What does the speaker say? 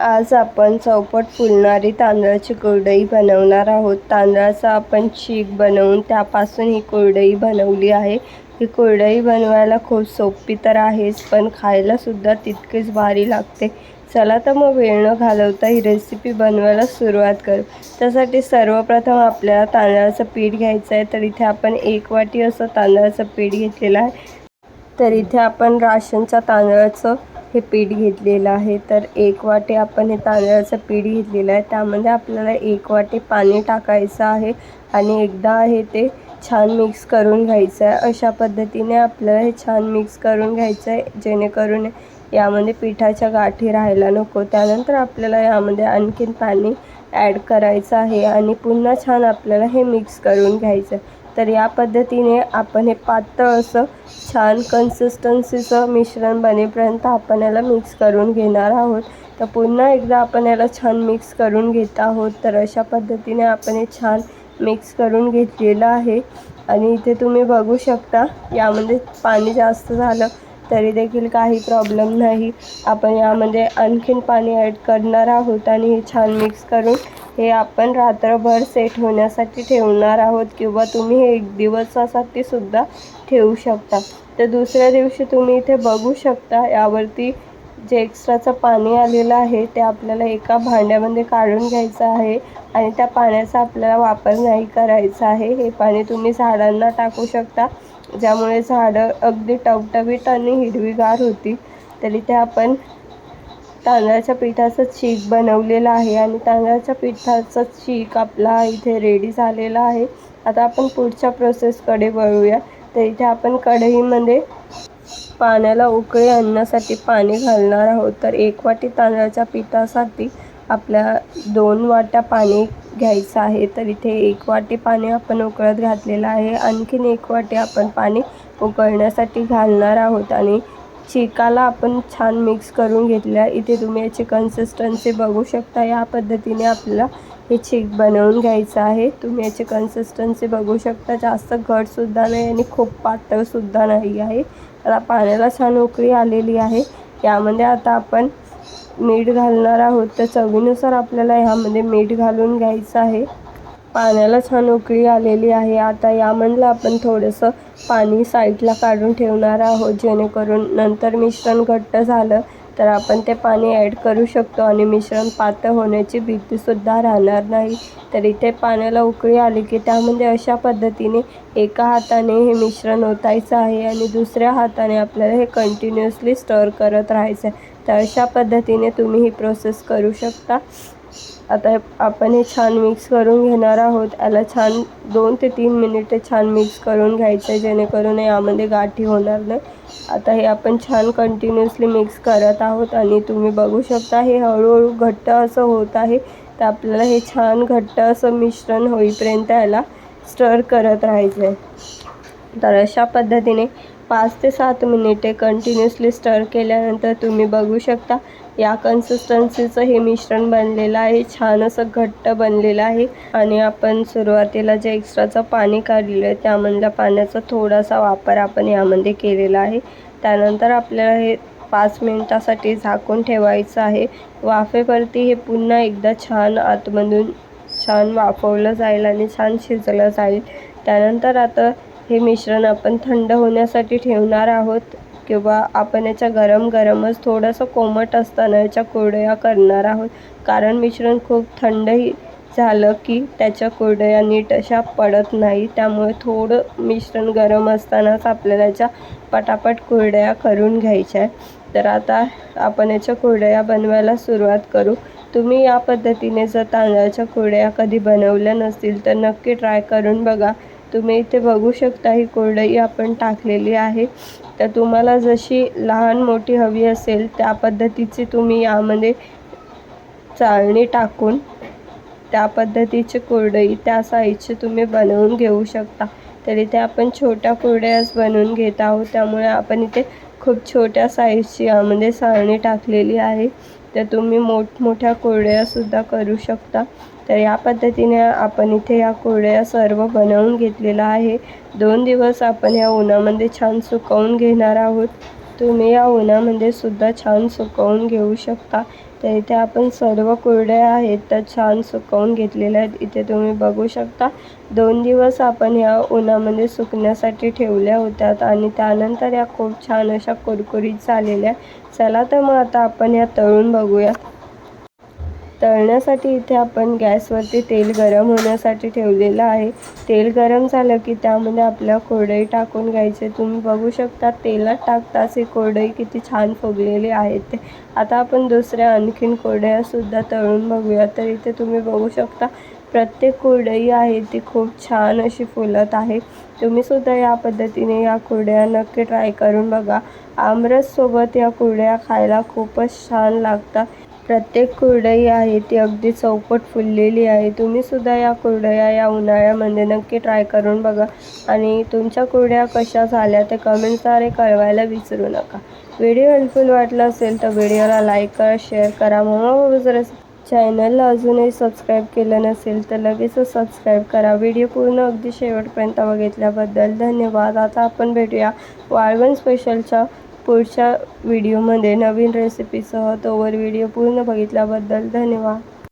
आज आपण चौपट फुलणारी तांदळाची कुरडई बनवणार आहोत. तांदळाचा आपण चीक बनवून त्यापासून ही कुरडई बनवली आहे. ही कुरडई बनवायला खूप सोपी तर आहेच पण खायलासुद्धा तितकीच भारी लागते. चला तर मग वेळ न घालवता ही रेसिपी बनवायला सुरुवात करू. त्यासाठी सर्वप्रथम आपल्याला तांदळाचं पीठ घ्यायचं आहे तर इथे आपण एक वाटी असं तांदळाचं पीठ घेतलेलं आहे. तर इथे आपण राशनच्या तांदळाचं हे पीठ घेतलेलं आहे. तर एक वाटी आपण हे तांदळाचं पीठ घेतलेलं आहे. त्यामध्ये आपल्याला एक वाटी पाणी टाकायचं आहे आणि एकदा हे ते छान मिक्स करून घ्यायचं आहे. अशा पद्धतीने आपल्याला हे छान मिक्स करून घ्यायचं आहे. जेणेकरून यामध्ये पिठाच्या गाठी राहायला नको. त्यानंतर आपल्याला यामध्ये आणखीन पाणी ॲड करायचं आहे आणि पुन्हा छान आपल्याला हे मिक्स करून घ्यायचं आहे. तर या पद्धतीने आपण हे पातळ असं छान कन्सिस्टन्सीचं मिश्रण बनेपर्यंत आपण याला मिक्स करून घेणार आहोत. तर पुन्हा एकदा आपण याला छान मिक्स करून घेत आहोत. तर अशा पद्धतीने आपण हे छान मिक्स करून घेतलेलं आहे. आणि इथे तुम्ही बघू शकता यामध्ये पाणी जास्त झालं तरी देखील काही प्रॉब्लेम नाही. आपण यामध्ये आणखीन पाणी ॲड करणार आहोत आणि हे छान मिक्स करून हे आपण रात्रभर सेट होण्यासाठी ठेवणार आहोत किंवा तुम्ही हे एक दिवसासाठी सुद्धा ठेवू शकता. तर दुसऱ्या दिवशी तुम्ही इथे बघू शकता यावरती जे एक्स्ट्राचं पाणी आलेलं आहे ते आपल्याला एका भांड्यामध्ये काढून घ्यायचं आहे आणि त्या पाण्याचा आपल्याला वापर नाही करायचा आहे. हे पाणी तुम्ही झाडांना टाकू शकता ज्यामुळे झाडं अगदी टवटवीत आणि हिरवीगार होती. तर इथे आपण तांदळाच्या पिठाचं चीक बनवलेलं आहे आणि तांदळाच्या पिठाचा चीक आपला इथे रेडी झालेला आहे. आता आपण पुढच्या प्रोसेसकडे वळूया. तर इथे आपण कढईमध्ये पाण्याला उकळी आणण्यासाठी पाणी घालणार आहोत. तर एक वाटी तांदळाच्या पिठासाठी आपल्या दोन वाट्या पाणी घ्यायचं आहे. तर इथे एक वाटी पाणी आपण उकळत घातलेलं आहे. आणखीन एक वाटी आपण पाणी उकळण्यासाठी घालणार आहोत आणि चिकाला आपण छान मिक्स करून घेतल्या. इथे तुम्ही याची कन्सिस्टन्सी बघू शकता. या पद्धतीने आपल्याला हे चीक बनवून घ्यायचं आहे. तुम्ही याची कन्सिस्टन्सी बघू शकता. जास्त घटसुद्धा नाही आणि खूप पातळसुद्धा नाही आहे. आता पाण्याला छान उकळी आलेली आहे. यामध्ये आता आपण मीठ घालणार आहोत. तर चवीनुसार आपल्याला ह्यामध्ये मीठ घालून घ्यायचं आहे. पाण्याला छान उकळी आलेली आहे. आता यामधलं आपण थोडंसं पाणी साईडला काढून ठेवणार आहोत. जेणेकरून नंतर मिश्रण घट्ट झालं तर आपण ते पाणी ॲड करू शकतो आणि मिश्रण पातळ होण्याची भीतीसुद्धा राहणार नाही. तर इथे पाण्याला उकळी आली की त्यामध्ये अशा पद्धतीने एका हाताने हे मिश्रण ओतायचं आहे आणि दुसऱ्या हाताने आपल्याला हे कंटिन्युअसली स्टर करत राहायचं आहे. तर अशा पद्धतीने तुम्ही ही प्रोसेस करू शकता. आता आपण हे छान मिक्स करून घेणार आहोत. याला छान दोन ते तीन मिनिटे छान मिक्स करून घ्यायचं आहे जेणेकरून यामध्ये गाठी होणार नाही. आता हे आपण छान कंटिन्युअसली मिक्स करत आहोत आणि तुम्ही बघू शकता हे हळूहळू घट्ट असं होत आहे. तर आपल्याला हे छान घट्ट असं मिश्रण होईपर्यंत याला स्टर करत राहायचं आहे तर अशा पद्धतीने पाच ते सात मिनिटे कंटिन्युअसली स्टर केल्यानंतर तुम्ही बघू शकता या कन्सिस्टन्सीचं हे मिश्रण बनलेलं आहे. छान असं घट्ट बनलेलं आहे. आणि आपण सुरुवातीला जे एक्स्ट्राचं पाणी काढलेलं आहे त्यामधल्या पाण्याचा थोडासा वापर आपण यामध्ये केलेला आहे. त्यानंतर आपल्याला हे पाच मिनटासाठी झाकून ठेवायचं आहे. वाफेवरती हे पुन्हा एकदा छान आतमधून छान वाफवलं जाईल आणि छान शिजलं जाईल. त्यानंतर आता हे मिश्रण आपण थंड होण्यासाठी ठेवणार आहोत. किंवा आपण याच्या गरम गरमच थोडंसं कोमट असताना याच्या कुरडया करणार आहोत. कारण मिश्रण खूप थंडही झालं की त्याच्या कुरडया नीट अशा पडत नाही. त्यामुळे थोडं मिश्रण गरम असतानाच आपल्याला याच्या पटापट कुरडया करून घ्यायच्या आहे तर आता आपण याच्या कुरडया बनवायला सुरुवात करू. तुम्ही या पद्धतीने जर तांदळाच्या कुरडया कधी बनवल्या नसतील तर नक्की ट्राय करून बघा. तुम्ही इथे बघू शकता ही कोरडई आपण टाकलेली आहे. तर तुम्हाला जशी लहान मोठी हवी असेल त्या पद्धतीची तुम्ही यामध्ये चाळणी टाकून त्या पद्धतीची कोरडई त्या साईजची तुम्ही बनवून घेऊ शकता. तर इथे आपण छोट्या कोरड्याच बनवून घेत आहोत. त्यामुळे आपण इथे खूप छोट्या साईजची यामध्ये चाळणी टाकलेली आहे. तर तुम्ही मोठमोठ्या कोरड्यासुद्धा करू शकता. तर या पद्धतीने आपण इथे या कुरड्या सर्व बनवून घेतलेलं आहे. दोन दिवस आपण या उन्हामध्ये छान सुकवून घेणार आहोत. तुम्ही या उन्हामध्ये सुद्धा छान सुकवून घेऊ शकता. तर इथे आपण सर्व कुरड्या आहेत त्या छान सुकवून घेतलेल्या आहेत. इथे तुम्ही बघू शकता दोन दिवस आपण या उन्हामध्ये सुकण्यासाठी ठेवल्या होत्या आणि त्यानंतर या खूप छान अशा कुरकुरीत झालेल्या चला तर मग आता आपण या तळून बघूया. तळण्यासाठी इथे आपण गॅसवरती तेल गरम होण्यासाठी ठेवलेलं आहे. तेल गरम झालं की त्यामध्ये आपल्या कोरडई टाकून घ्यायचे. तुम्ही बघू शकता तेलात टाकताच ही कोरडई किती छान फुगलेली आहेत ते. आता आपण दुसऱ्या आणखीन कोरड्यासुद्धा तळून बघूया. तर इथे तुम्ही बघू शकता प्रत्येक कोरडई आहे ती खूप छान अशी फुलत आहे. तुम्हीसुद्धा या पद्धतीने या कुरडया नक्की ट्राय करून बघा. आमरससोबत या कुरड्या खायला खूपच छान लागतात. प्रत्येक कुरडई आहे ती अगदी चौपट फुललेली आहे. तुम्ही सुद्धा या कुरडया या उन्हाळ्यामध्ये नक्की ट्राय करून बघा. आणि तुमच्या कुरड्या कशा झाल्या ते कमेंट्सद्वारे कळवायला विसरू नका. व्हिडिओ हेल्पफुल वाटला असेल तर व्हिडिओला लाईक करा शेअर करा. मग जर चॅनलला अजूनही सबस्क्राईब केलं नसेल तर लगेचच सबस्क्राईब करा. व्हिडिओ पूर्ण अगदी शेवटपर्यंत बघितल्याबद्दल धन्यवाद. आता आपण भेटूया वाळवण स्पेशलच्या पुढच्या व्हिडिओमध्ये नवीन रेसिपीसह तोवर व्हिडिओ पूर्ण बघितल्याबद्दल धन्यवाद.